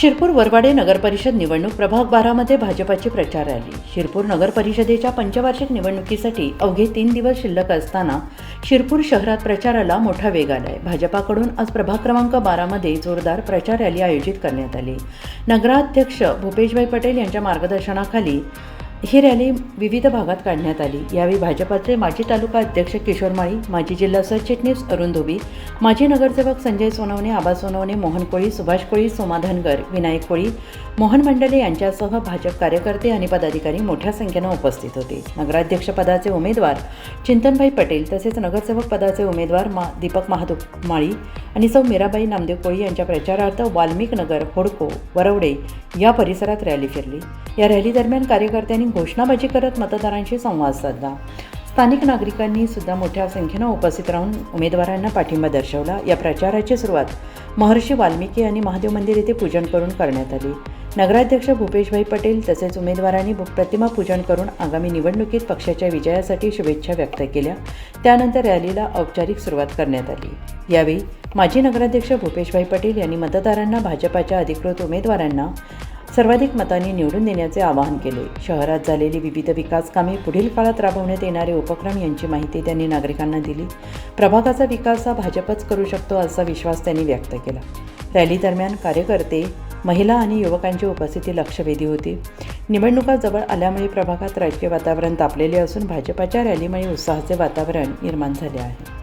शिरपूर वरवाडे नगरपरिषद निवडणूक प्रभाग बारामध्ये भाजपाची प्रचार रॅली. शिरपूर नगरपरिषदेच्या पंचवार्षिक निवडणुकीसाठी अवघे तीन दिवस शिल्लक असताना शिरपूर शहरात प्रचाराला मोठा वेग आलाय. भाजपाकडून आज प्रभाग क्रमांक बारामध्ये जोरदार प्रचार रॅली आयोजित करण्यात आली. नगराध्यक्ष भूपेशभाई पटेल यांच्या मार्गदर्शनाखाली ही रॅली विविध भागात काढण्यात आली. यावेळी भाजपाचे माजी तालुका अध्यक्ष किशोर माळी माजी जिल्हा सरचिटणीस अरुण धोबी माजी नगरसेवक संजय सोनवणे आबा सोनवणे मोहन कोळी सुभाष कोळी सोमा धनगर विनायक कोळी मोहन मंडले यांच्यासह भाजप कार्यकर्ते आणि पदाधिकारी मोठ्या संख्येनं उपस्थित होते. नगराध्यक्षपदाचे उमेदवार चिंतनभाई पटेल तसेच नगरसेवक पदाचे उमेदवार मा दीपक महादू माळी आणि सौ मीराबाई नामदेव कोळी यांच्या प्रचारार्थ वाल्मिक नगर होडको वरवडे या परिसरात रॅली फिरली. या रॅली दरम्यान कार्यकर्त्यांनी घोषणाबाजी करत मतदारांशी संवाद साधला. स्थानिक नागरिकांनी सुद्धा मोठ्या संख्येनं उपस्थित राहून उमेदवारांना पाठिंबा दर्शवला. या प्रचाराची सुरुवात महर्षी वाल्मिकी आणि महादेव मंदिर येथे पूजन करून करण्यात आली. नगराध्यक्ष भूपेशभाई पटेल तसेच उमेदवारांनी प्रतिमा पूजन करून आगामी निवडणुकीत पक्षाच्या विजयासाठी शुभेच्छा व्यक्त केल्या. त्यानंतर रॅलीला औपचारिक सुरुवात करण्यात आली. यावेळी माजी नगराध्यक्ष भूपेशभाई पटेल यांनी मतदारांना भाजपाच्या अधिकृत उमेदवारांना सर्वाधिक मतांनी निवडून देण्याचे आवाहन केले. शहरात झालेली विविध विकास कामे पुढील काळात राबवण्यात येणारे उपक्रम यांची माहिती त्यांनी नागरिकांना दिली. प्रभागाचा विकास हा भाजपच करू शकतो असा विश्वास त्यांनी व्यक्त केला. रॅली दरम्यान कार्यकर्ते महिला आणि युवकांची उपस्थिती लक्षवेधी होती. निवडणुका जवळ आल्यामुळे प्रभागात राजकीय वातावरण तापलेले असून भाजपाच्या रॅलीमुळे उत्साहाचे वातावरण निर्माण झाले आहे.